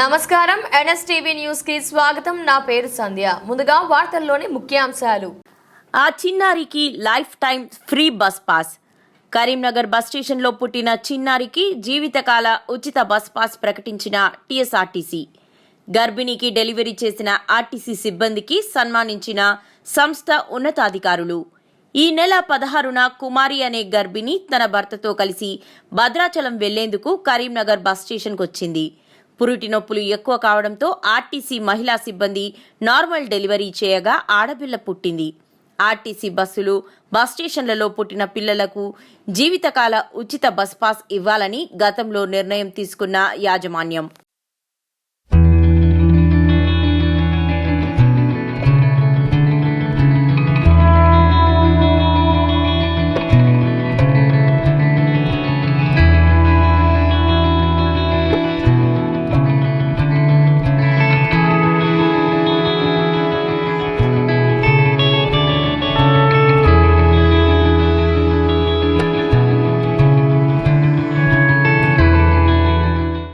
నమస్కారం. ఎన్ఎస్టీవీ న్యూస్కి స్వాగతం. నా పేరు సంధ్య. ముందుగా వార్తల్లోని ముఖ్యాంశాలు. ఆ చిన్నారికి lifetime free bus pass. Karimnagar bus స్టేషన్లో పుట్టిన చిన్నారికి జీవితకాల ఉచిత బస్ పాస్ ప్రకటించిన టీఎస్ఆర్టీసీ. గర్భిణికి డెలివరీ చేసిన ఆర్టీసీ సిబ్బందికి సన్మానించిన సంస్థ ఉన్నతాధికారులు. ఈ నెల పదహారున కుమారి అనే గర్భిణి తన భర్తతో కలిసి భద్రాచలం వెళ్ళేందుకు కరీంనగర్ బస్ స్టేషన్కొచ్చింది. వచ్చింది పురుటి నొప్పులు ఎక్కువ కావడంతో ఆర్టీసీ మహిళా సిబ్బంది నార్మల్ డెలివరీ చేయగా ఆడపిల్ల పుట్టింది. ఆర్టీసీ బస్సులు బస్ స్టేషన్లలో పుట్టిన పిల్లలకు జీవితకాల ఉచిత బస్ పాస్ ఇవ్వాలని గతంలో నిర్ణయం తీసుకున్న యాజమాన్యం.